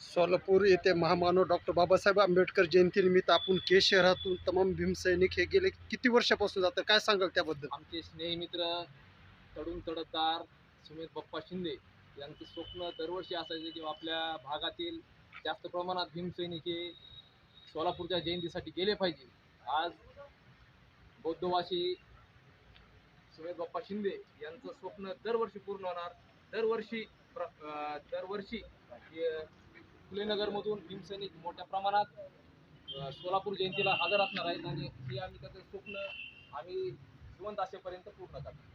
सोलापुर ये महामानव डॉक्टर बाबा साहब आंबेडकर जयंती निमित्त अपन के शहर तमाम भीम सैनिक गेले. किती वर्षापासून जातात संगल सांगाल त्याबद्दल? आमचे स्नेही मित्र तडून तडतदार सुमित बप्पा शिंदे यांचं स्वप्न दरवर्षी असायचं किंवा आपल्या भागातील जास्त प्रमाणात भीमसैनिक हे सोलापूरच्या जयंतीसाठी गेले पाहिजे. आज बौद्धवासी सुमित बाप्पा शिंदे यांचं स्वप्न दरवर्षी पूर्ण होणार. दरवर्षी प्र दरवर्षी फुलेनगरमधून भीमसैनिक मोठ्या प्रमाणात सोलापूर जयंतीला हजर असणार आहेत आणि हे आम्ही त्याचं स्वप्न आम्ही जिवंत असेपर्यंत पूर्ण करणार.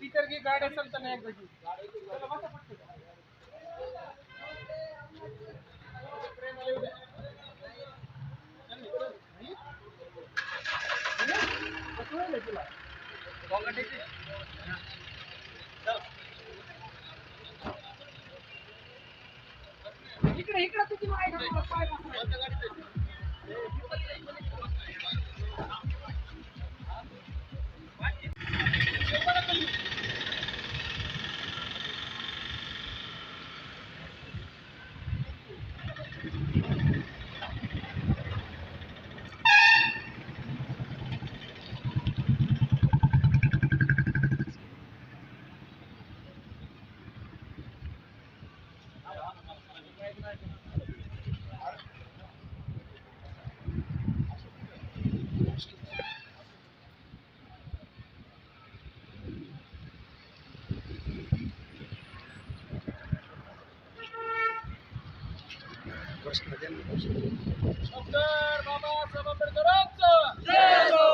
टीचर की गाड़ी चलते हैं एक बजे। इकड़े इकड़े तुझी माहिती Universidade vamos, Dr. Babasa Ambedkaranza!